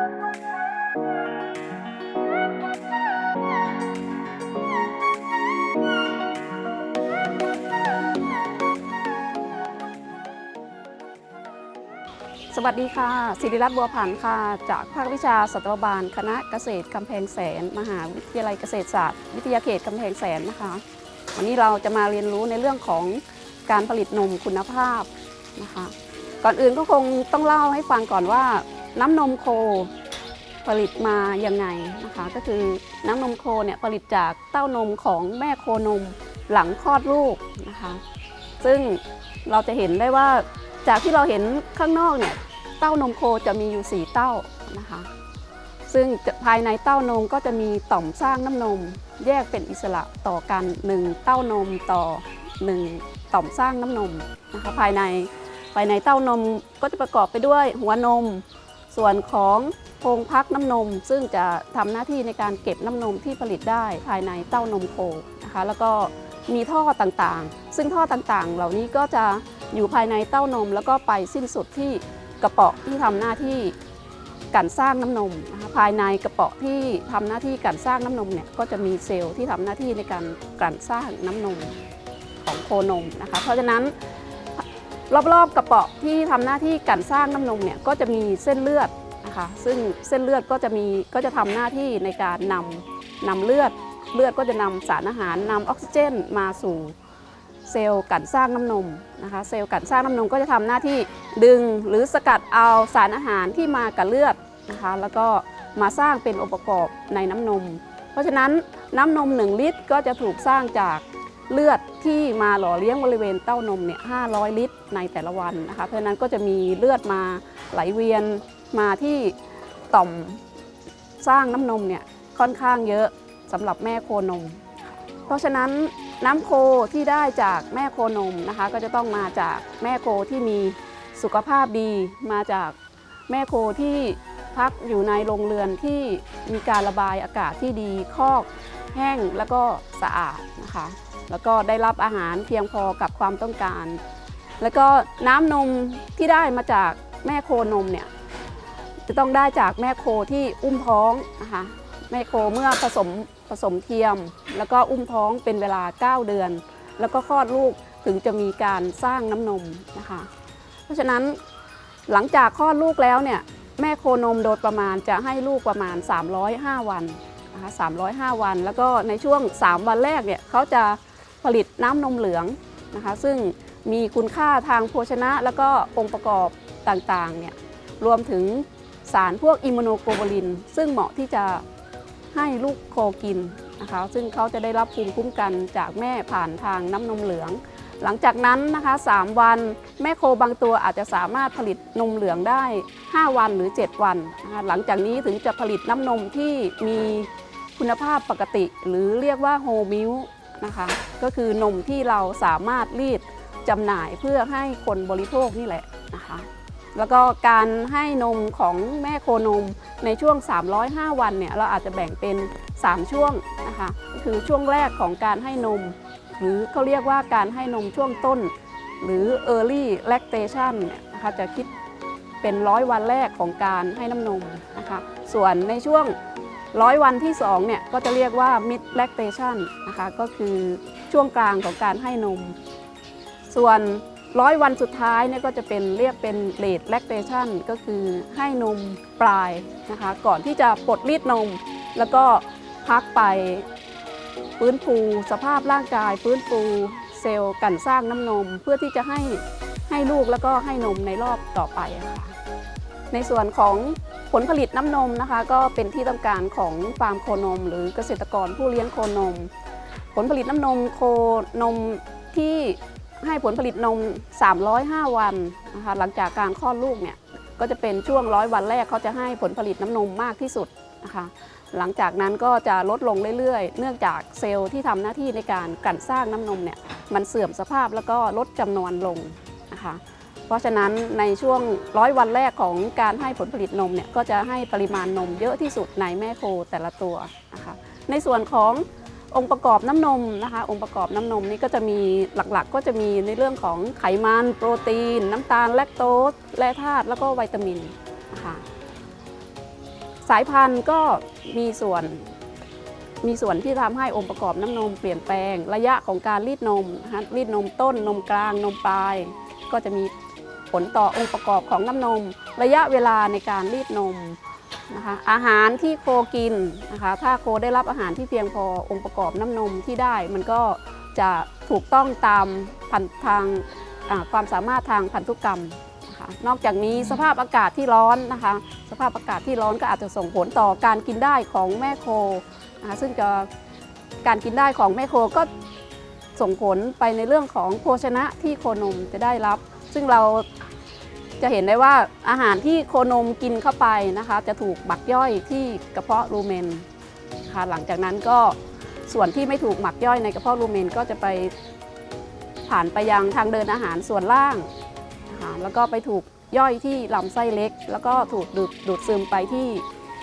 สวัสดีค่ะสิริรัตน์บัวผันค่ะ จากภาควิชาสัตวบาล คณะเกษตรกำแพงแสน มหาวิทยาลัยเกษตรศาสตร์ วิทยาเขตกำแพงแสนนะคะ วันนี้เราจะมาเรียนรู้ในเรื่องของการผลิตนมคุณภาพนะคะ ก่อนอื่นก็คงต้องเล่าให้ฟังก่อนว่า น้ำนมโคผลิตมายังไงนะคะ ก็คือน้ำนมโคเนี่ยผลิตจากเต้านมของแม่โคนมหลังคลอดลูกนะคะ ซึ่งเราจะเห็นได้ว่าจากที่เราเห็นข้างนอกเนี่ยเต้านมโคจะมีอยู่ 4 เต้านะคะ ซึ่งภายในเต้านมก็จะมีต่อมสร้างน้ำนม แยกเป็นอิสระต่อกัน 1 เต้านมต่อ 1 ต่อมสร้างน้ำนมนะคะภายในภายในเต้านมก็จะประกอบไปด้วยหัวนม ส่วนของโพรงพักน้ำนม ซึ่งจะทำหน้าที่ในการเก็บน้ำนมที่ผลิตได้ภายในเต้านมโคนะคะแล้วก็มีท่อต่างๆ ซึ่งท่อต่างๆ เหล่านี้ก็จะอยู่ภายในเต้านม แล้วก็ไปสิ้นสุดที่กระเปาะที่ทำหน้าที่การสร้างน้ำนมนะคะภายในกระเปาะที่ทำหน้าที่การสร้างน้ำนมเนี่ยก็จะมีเซลล์ที่ทำหน้าที่ในการกันสร้างน้ำนมของโคนมนะคะเพราะฉะนั้น รอบๆกระเปาะที่ทำหน้าที่กันสร้างน้ำนมเนี่ยก็จะมีเส้นเลือดนะคะซึ่งเส้นเลือดก็จะมีก็จะทำหน้าที่ในการนำนำเลือดเลือดก็จะนำสารอาหารนำออกซิเจนมาสู่เซลล์กันสร้างน้ำนมนะคะเซลล์กันสร้างน้ำนมก็จะทำหน้าที่ดึงหรือสกัดเอาสารอาหารที่มากับเลือดนะคะแล้วก็มาสร้างเป็นองค์ประกอบในน้ำนม เพราะฉะนั้นน้ำนม 1 ลิตรก็จะถูกสร้างจาก เลือดที่มาหล่อเลี้ยงบริเวณเต้านมเนี่ย500 ลิตรในแต่ละวันนะคะ เพราะฉะนั้นก็จะมีเลือดมาไหลเวียนมาที่ต่อมสร้างน้ำนมเนี่ยค่อนข้างเยอะสำหรับแม่โคนม เพราะฉะนั้นน้ำโคที่ได้จากแม่โคนมนะคะ ก็จะต้องมาจากแม่โคที่มีสุขภาพดีมาจากแม่โคที่พักอยู่ในโรงเรือนที่มีการระบายอากาศที่ดีคอกแห้งแล้วก็สะอาดนะคะ แล้วก็ได้รับอาหารเพียงพอกับความต้องการ แล้วก็น้ำนมที่ได้มาจากแม่โคนมเนี่ยจะต้องได้จากแม่โคที่อุ้มท้องนะคะแม่โคเมื่อผสมผสมเทียม แล้วก็อุ้มท้องเป็นเวลา 9 เดือน แล้วก็คลอดลูกถึงจะมีการสร้างน้ำนมนะคะ เพราะฉะนั้นหลังจากคลอดลูกแล้วเนี่ยแม่โคนมโดยประมาณจะให้ลูกประมาณ 305 วันนะคะ305 วัน แล้วก็ในช่วง 3 วันแรกเนี่ยเขาจะ ผลิตน้ำนมเหลืองนะคะซึ่งมีคุณค่าทางโภชนะ แล้วก็องค์ประกอบต่างๆเนี่ยรวมถึงสารพวกอิมมูโนโกลบูลิน ซึ่งเหมาะที่จะให้ลูกโคกินนะคะซึ่งเขาจะได้รับภูมิคุ้มกันจากแม่ผ่านทางน้ำนมเหลือง หลังจากนั้นนะคะ 3 วันแม่โคบางตัวอาจจะสามารถผลิตนมเหลืองได้ 5 วันหรือ 7 วันนะคะหลังจากนี้ถึงจะผลิตน้ำนมที่มีคุณภาพปกติ หรือเรียกว่าโฮมิล นะคะ ก็คือนมที่เราสามารถรีดจำหน่ายเพื่อให้คนบริโภคนี่แหละนะคะ แล้วก็การให้นมของแม่โคนมในช่วง 305 วันเนี่ยเราอาจจะแบ่งเป็น 3 ช่วงนะคะคือช่วงแรกของการให้นม หรือเขาเรียกว่าการให้นมช่วงต้น หรือ early lactation นะคะจะคิดเป็นร้อยวันแรกของการให้น้ำนมนะคะ ส่วนในช่วง ร้อยวันที่2เนี่ยก็จะเรียกว่า mid lactation นะคะก็คือช่วงกลางของการให้นม ส่วนร้อยวันสุดท้ายเนี่ยก็จะเป็นเรียกเป็น late lactation ก็คือให้นมปลายนะคะก่อนที่จะปลดรีดนม แล้วก็พักไปฟื้นฟูสภาพร่างกาย ฟื้นฟูเซลล์กันสร้างน้ำนม เพื่อที่จะให้ให้ลูกแล้วก็ให้นมในรอบต่อไปะค่ะในส่วนของ ผลผลิตน้ำนมนะคะ ก็เป็นที่ต้องการของฟาร์มโคนม หรือเกษตรกรผู้เลี้ยงโคนม ผลผลิตน้ำนมโคนมที่ให้ผลผลิตนม 305 วันนะคะหลังจากการคลอดลูกเนี่ยก็จะเป็นช่วงร้อยวันแรกเขาจะให้ผลผลิตน้ำนมมากที่สุดนะคะหลังจากนั้นก็จะลดลงเรื่อยๆ เนื่องจากเซลล์ที่ทำหน้าที่ในการกลั่นสร้างน้ำนมเนี่ยมันเสื่อมสภาพแล้วก็ลดจำนวนลงนะคะ เพราะฉะนั้นในช่วงร้อยวันแรกของการให้ผลผลิตนมเนี่ยก็จะให้ปริมาณนมเยอะที่สุดในแม่โคแต่ละตัวนะคะในส่วนขององค์ประกอบน้ำนมนะคะองค์ประกอบน้ำนมนี่ก็จะมีหลักๆ ก็จะมีในเรื่องของไขมันโปรตีน น้ำตาลแลคโตสแร่ธาตุแล้วก็วิตามินนะคะสายพันธุ์ก็มีส่วนมีส่วนที่ทำให้องค์ประกอบน้ำนมเปลี่ยนแปลง ระยะของการรีดนมนะคะรีดนมต้นนมกลางนมปลาย ก็จะมี ผลต่อองค์ประกอบของน้ำนม ระยะเวลาในการรีดนมนะคะอาหารที่โคกินนะคะถ้าโคได้รับอาหารที่เพียงพอองค์ประกอบน้ำนมที่ได้ มันก็จะถูกต้องตามพันทางความสามารถทางพันธุกรรมนะคะนอกจากนี้สภาพอากาศที่ร้อนนะคะสภาพอากาศที่ร้อนก็อาจจะส่งผลต่อการกินได้ของแม่โคนะคะซึ่งจะการกินได้ของแม่โคก็ส่งผลไปในเรื่องของโภชนะที่โคนมจะได้รับ ซึ่งเราจะเห็นได้ว่าอาหารที่โคนมกินเข้าไปนะคะ จะถูกหมักย่อยที่กระเพาะรูเมนค่ะหลังจากนั้นก็ส่วนที่ไม่ถูกหมักย่อยในกระเพาะรูเมนก็จะไปผ่านไปยังทางเดินอาหารส่วนล่างนะะแล้วก็ไปถูกย่อยที่ลำไส้เล็ก แล้วก็ถูกดูดดดซึมไปที่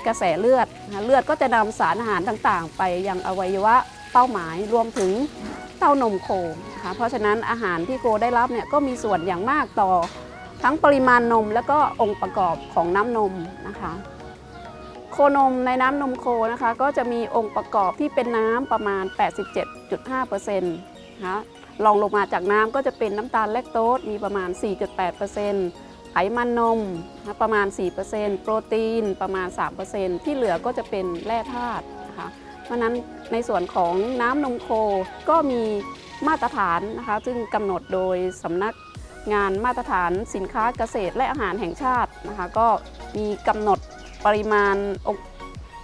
กระแสเลือดะะเลือดก็จะนำสารอาหารต่างๆ ไปยังอวัยวะเป้าหมายรวมถึง เต้านมโคนะคะเพราะฉะนั้นอาหารที่โคได้รับเนี่ยก็มีส่วนอย่างมากต่อทั้งปริมาณนมและก็องค์ประกอบของน้ำนมนะคะ โคนมในน้ำนมโคนะคะก็จะมีองค์ประกอบที่เป็นน้ำประมาณ 87.5%นะคะรองลงมาจากน้ำก็จะเป็นน้ำตาลแลคโตสมีประมาณ 4.8%ไขมันนมนะประมาณ 4%โปรตีนประมาณ 3%ที่เหลือก็จะเป็นแร่ธาตุนะคะ เพราะนั้นในส่วนของน้ำนมโคก็มีมาตรฐานนะคะ ซึ่งกำหนดโดยสำนักงานมาตรฐานสินค้าเกษตรและอาหารแห่งชาตินะคะ ก็มีกำหนดปริมาณ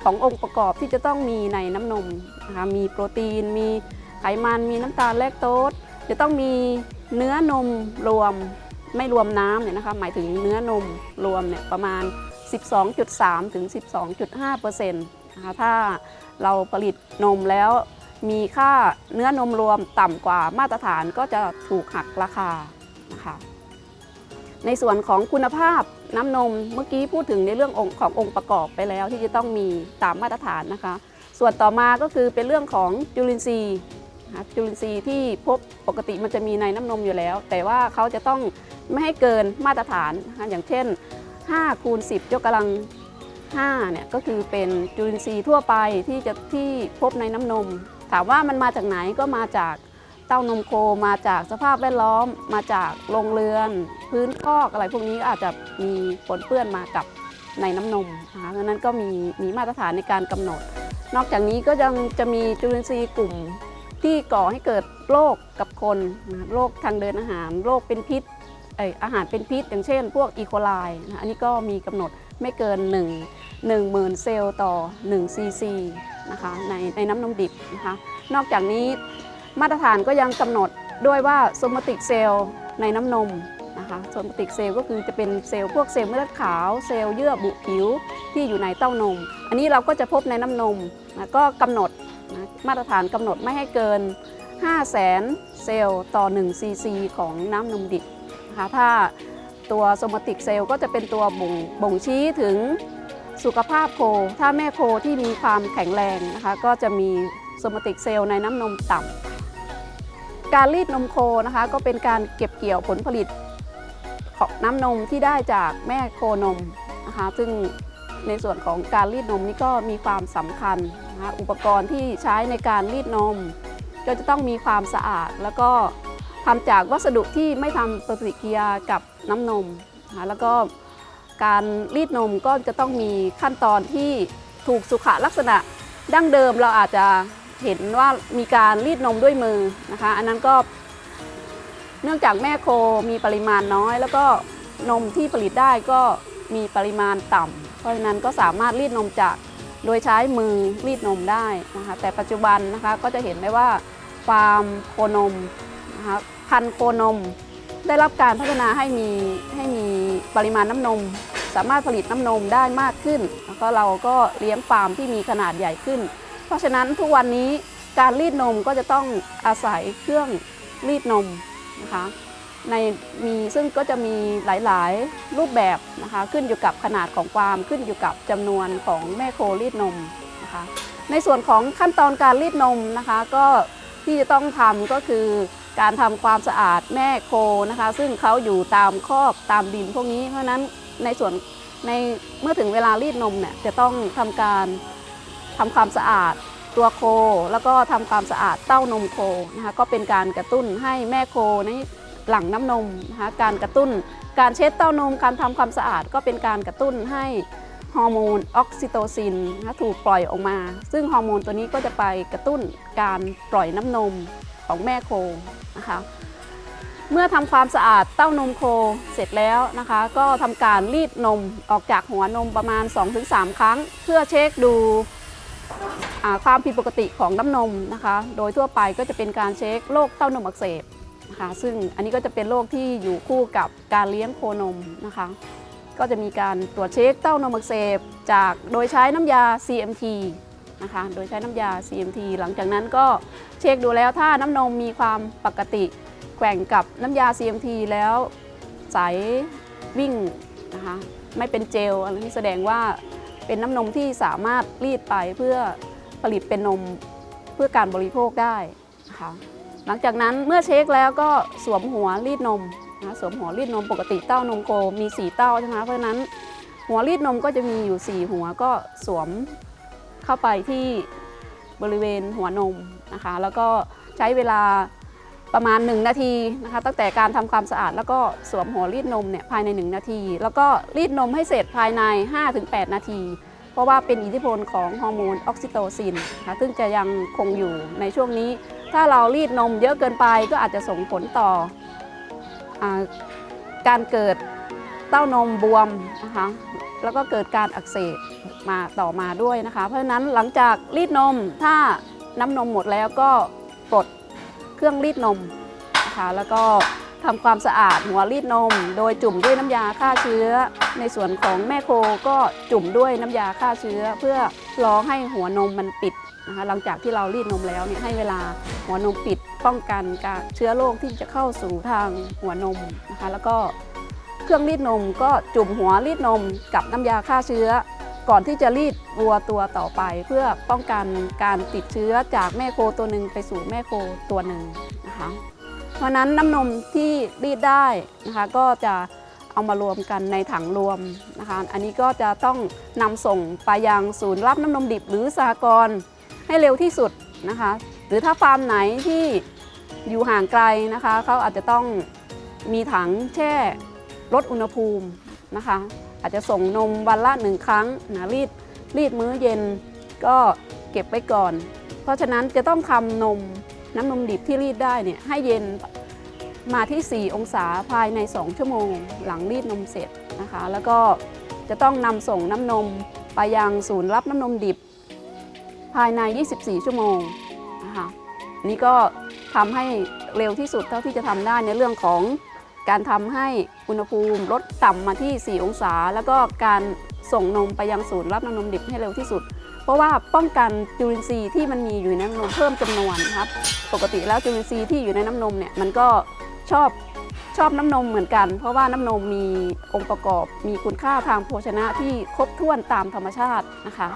ขององค์ประกอบที่จะต้องมีในน้ำนมนะคะมีโปรตีน มีไขมัน มีน้ำตาลแลคโตสจะต้องมีเนื้อนมรวมไม่รวมน้ำเนี่ยนะคะหมายถึงเนื้อนมรวมเนี่ยประมาณ 12.3 ถึง 12.5เปอร์เซ็นต์ นะคะถ้าเราผลิตนมแล้วมีค่าเนื้อนมรวมต่ำกว่ามาตรฐานก็จะถูกหักราคานะคะในส่วนของคุณภาพน้ำนมเมื่อกี้พูดถึงในเรื่ององค์ขององค์ประกอบไปแล้วที่จะต้องมีตามมาตรฐานนะคะ ส่วนต่อมาก็คือเป็นเรื่องของจุลินทรีย์นะจุลินทรีย์ที่พบปกติมันจะมีในน้ำนมอยู่แล้ว แต่ว่าเขาจะต้องไม่ให้เกินมาตรฐานนะะอย่างเช่น5คูณ10ยกกำลัง 5เนี่ยก็คือเป็นจุลินทรีย์ทั่วไปที่จะที่พบในน้ำนม ถามว่ามันมาจากไหนก็มาจากเต้านมโคมาจากสภาพแวดล้อม มาจากโรงเรือน พื้นคอกอะไรพวกนี้อาจจะมีปนเปื้อนมากับในน้ำนมนะคะเพราะนั้นก็มีมีมาตรฐานในการกำหนด นอกจากนี้ก็ยังจะมีจุลินทรีย์กลุ่มที่ก่อให้เกิดโรคกับคนนะโรคทางเดินอาหารโรคเป็นพิษอยอาหารเป็นพิษ อย่างเช่น พวกอีโคไลนะอันนี้ก็มีกำหนดไม่เกิน 1 1 0,000 เซลล์ต่อ1ซีซีนะคะในในน้ำนมดิบนะคะนอกจากนี้มาตรฐานก็ยังกำหนดด้วยว่าโซมาติกเซลล์ในน้ำนมนะคะโซมาติกเซลล์ก็คือจะเป็นเซลล์พวกเซลล์เม็ดเลือดขาวเซลล์เยื่อบุผิวที่อยู่ในเต้านม อันนี้เราก็จะพบในน้ำนมนะก็กำหนดนะมาตรฐานกำหนดไม่ให้เกิน 5 0 0แสนเซลล์ต่อ1ซีซีของน้ำนมดิบนะคะถ้าตัวโซมาติกเซลล์ก็จะเป็นตัวบ่งบ่งชี้ถึง สุขภาพโค ถ้าแม่โคที่มีความแข็งแรงนะคะ ก็จะมีโซมาติกเซลล์ในน้ำนมต่ำการรีดนมโคนะคะ ก็เป็นการเก็บเกี่ยวผลผลิตของน้ำนมที่ได้จากแม่โคนมนะคะ ซึ่งในส่วนของการรีดนมนี่ก็มีความสำคัญนะคะอุปกรณ์ที่ใช้ในการรีดนม ก็จะต้องมีความสะอาด แล้วก็ทำจากวัสดุที่ไม่ทำปฏิกิริยากับน้ำนมนะคะแล้วก็ การรีดนมก็จะต้องมีขั้นตอนที่ถูกสุขลักษณะ ดั้งเดิมเราอาจจะเห็นว่ามีการรีดนมด้วยมือนะคะ อันนั้นก็เนื่องจากแม่โคมีปริมาณน้อย แล้วก็นมที่ผลิตได้ก็มีปริมาณต่ำเพราะฉะนั้นก็สามารถรีดนมจากโดยใช้มือรีดนมได้นะคะแต่ปัจจุบันนะคะก็จะเห็นได้ว่าฟาร์มโคนมนะคะพันโคนม ได้รับการพัฒนาให้มีให้มีปริมาณน้ำนม สามารถผลิตน้ำนมได้มากขึ้น แล้วก็เราก็เลี้ยงฟาร์มที่มีขนาดใหญ่ขึ้น เพราะฉะนั้นทุกวันนี้การรีดนมก็จะต้องอาศัยเครื่องรีดนมนะคะในมีซึ่งก็จะมีหลายๆรูปแบบนะคะขึ้นอยู่กับขนาดของฟาร์มขึ้นอยู่กับจำนวนของแม่โครีดนมนะคะในส่วนของขั้นตอนการรีดนมนะคะก็ที่จะต้องทำก็คือ การทำความสะอาดแม่โคนะคะ ซึ่งเขาอยู่ตามคอกตามดินพวกนี้เพราะฉะนั้นในส่วนในเมื่อถึงเวลารีดนมเนี่ยจะต้องทำการทำความสะอาดตัวโค แล้วก็ทำความสะอาดเต้านมโคนะคะก็เป็นการกระตุ้นให้แม่โคในหลังน้ำนมนะคะการกระตุ้น การเช็ดเต้านมการทำความสะอาดก็เป็นการกระตุ้นให้ฮอร์โมนออกซิโตซินถูกปล่อยออกมา ซึ่งฮอร์โมนตัวนี้ก็จะไปกระตุ้นการปล่อยน้ำนม ของแม่โคนะคะเมื่อทำความสะอาดเต้านมโคเสร็จแล้วนะคะ ก็ทำการรีดนมออกจากหัวนมประมาณ 2-3 ครั้ง เพื่อเช็คดูความผิดปกติของน้ำนมนะคะ โดยทั่วไปก็จะเป็นการเช็คโรคเต้านมอักเสบนะคะซึ่งอันนี้ก็จะเป็นโรคที่อยู่คู่กับการเลี้ยงโคนมนะคะ ก็จะมีการตรวจเช็คเต้านมอักเสบจากโดยใช้น้ำยา CMT นะคะ โดยใช้น้ำยา CMT หลังจากนั้นก็เช็คดูแล้วถ้าน้ำนมมีความปกติแกว่งกับน้ำยา CMT แล้วใสวิ่งนะคะไม่เป็นเจลอันนี้แสดงว่าเป็นน้ำนมที่สามารถรีดไปเพื่อผลิตเป็นนมเพื่อการบริโภคได้นะคะหลังจากนั้นเมื่อเช็คแล้วก็สวมหัวรีดนมนะสวมหัวรีดนมปกติเต้านมโคมี 4 เต้าใช่ไหมเพราะฉะนั้นหัวรีดนมก็จะมีอยู่ 4 หัวก็สวม เข้าไปที่บริเวณหัวนมนะคะ แล้วก็ใช้เวลาประมาณ 1 นาทีนะคะ ตั้งแต่การทำความสะอาดแล้วก็สวมหัวรีดนมเนี่ยภายใน 1 นาที แล้วก็รีดนมให้เสร็จภายใน 5-8 นาที เพราะว่าเป็นอิทธิพลของฮอร์โมนออกซิโตซินนะคะซึ่งจะยังคงอยู่ในช่วงนี้ ถ้าเรารีดนมเยอะเกินไปก็อาจจะส่งผลต่ออการเกิดเต้านมบวมนะคะ แล้วก็เกิดการอักเสบมาต่อมาด้วยนะคะ เพราะฉะนั้นหลังจากรีดนมถ้าน้ำนมหมดแล้วก็ปลดเครื่องรีดนมนะคะแล้วก็ทำความสะอาดหัวรีดนม โดยจุ่มด้วยน้ำยาฆ่าเชื้อ ในส่วนของแม่โคก็จุ่มด้วยน้ำยาฆ่าเชื้อ เพื่อรอให้หัวนมมันปิดนะคะหลังจากที่เรารีดนมแล้วเนี่ยให้เวลาหัวนมปิดป้องกันการเชื้อโรคที่จะเข้าสู่ทางหัวนมนะคะแล้วก็ เครื่องรีดนมก็จุ่มหัวรีดนมกับน้ำยาฆ่าเชื้อ ก่อนที่จะรีดวัวตัวต่อไป เพื่อป้องกันการติดเชื้อจากแม่โคตัวหนึ่งไปสู่แม่โคตัวหนึ่งนะคะเพราะนั้นน้ำนมที่รีดได้นะคะก็จะเอามารวมกันในถังรวมนะคะ อันนี้ก็จะต้องนำส่งไปยังศูนย์รับน้ำนมดิบหรือสหกรณ์ให้เร็วที่สุดนะคะ หรือถ้าฟาร์มไหนที่อยู่ห่างไกลนะคะเขาอาจจะต้องมีถังแช่ ลดอุณหภูมินะคะ อาจจะส่งนมวันละหนึ่งครั้งนะรีดรีดมื้อเย็นก็เก็บไว้ก่อน เพราะฉะนั้นจะต้องทำนมน้ำนมดิบที่รีดได้เนี่ยให้เย็นมาที่ 4 องศาภายใน 2 ชั่วโมง หลังรีดนมเสร็จนะคะ แล้วก็จะต้องนำส่งน้ำนมไปยังศูนย์รับน้ำนมดิบ ภายใน 24 ชั่วโมงนะคะนี่ก็ทำให้เร็วที่สุดเท่าที่จะทำได้ในเรื่องของการทำให้ อุณหภูมิลดต่ำมาที่ 4 องศา แล้วก็การส่งนมไปยังศูนย์รับน้ำนมดิบให้เร็วที่สุด เพราะว่าป้องกันจุลินทรีย์ที่มันมีอยู่ในน้ำนมเพิ่มจำนวนครับ ปกติแล้วจุลินทรีย์ที่อยู่ในน้ำนมเนี่ยมันก็ชอบชอบน้ำนมเหมือนกัน เพราะว่าน้ำนมมีองค์ประกอบมีคุณค่าทางโภชนะที่ครบถ้วนตามธรรมชาตินะคะ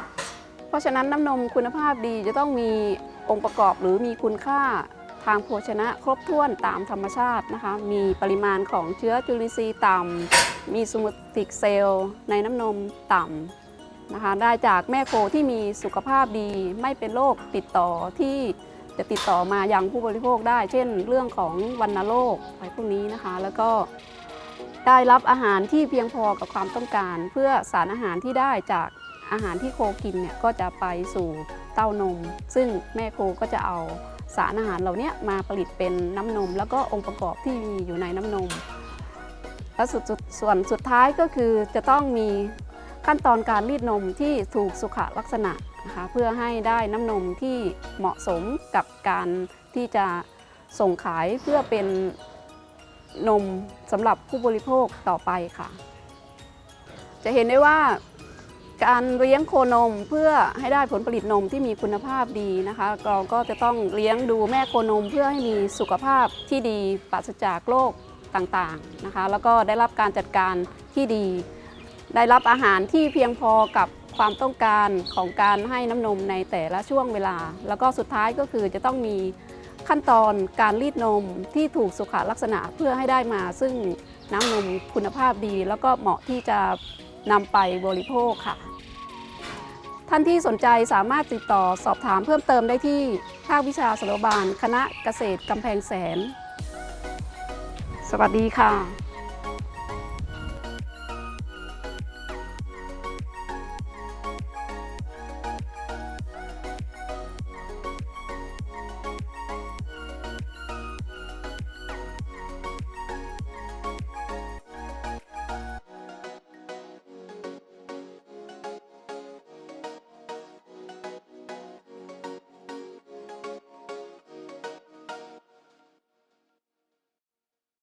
เพราะฉะนั้นน้ำนมคุณภาพดีจะต้องมีองค์ประกอบหรือมีคุณค่า ทางโภชนะครบถ้วนตามธรรมชาตินะคะ มีปริมาณของเชื้อจุลินทรีย์ต่ำ มีสมุติกเซลล์ในน้ำนมต่ำนะคะ ได้จากแม่โคที่มีสุขภาพดี ไม่เป็นโรคติดต่อที่จะติดต่อมาอยังผู้บริโภคได้ เช่น เรื่องของวัณโรคอะไรพวกนี้นะคะ แล้วก็ได้รับอาหารที่เพียงพอกับความต้องการ เพื่อสารอาหารที่ได้จากอาหารที่โคกินเนี่ยก็จะไปสู่เต้านม ซึ่งแม่โคก็จะเอา สารอาหารเหล่านี้มาผลิตเป็นน้ำนม แล้วก็องค์ประกอบที่มีอยู่ในน้ำนม และสุดสุดส่วนสุดท้ายก็คือจะต้องมีขั้นตอนการรีดนมที่ถูกสุขลักษณะนะคะเพื่อให้ได้น้ำนมที่เหมาะสมกับการที่จะส่งขายเพื่อเป็นนมสำหรับผู้บริโภคต่อไปค่ะ จะเห็นได้ว่า การเลี้ยงโคนมเพื่อให้ได้ผลผลิตนมที่มีคุณภาพดีนะคะ เราก็จะต้องเลี้ยงดูแม่โคนมเพื่อให้มีสุขภาพที่ดีปราศจากโรคต่างๆนะคะ แล้วก็ได้รับการจัดการที่ดี ได้รับอาหารที่เพียงพอกับความต้องการของการให้น้ำนมในแต่ละช่วงเวลา แล้วก็สุดท้ายก็คือจะต้องมีขั้นตอนการรีดนมที่ถูกสุขลักษณะเพื่อให้ได้มา ซึ่งน้ำนมคุณภาพดี แล้วก็เหมาะที่จะนำไปบริโภคค่ะ ท่านที่สนใจสามารถติดต่อสอบถามเพิ่มเติมได้ที่ภาควิชาสรวบาล คณะเกษตรกำแพงแสน สวัสดีค่ะ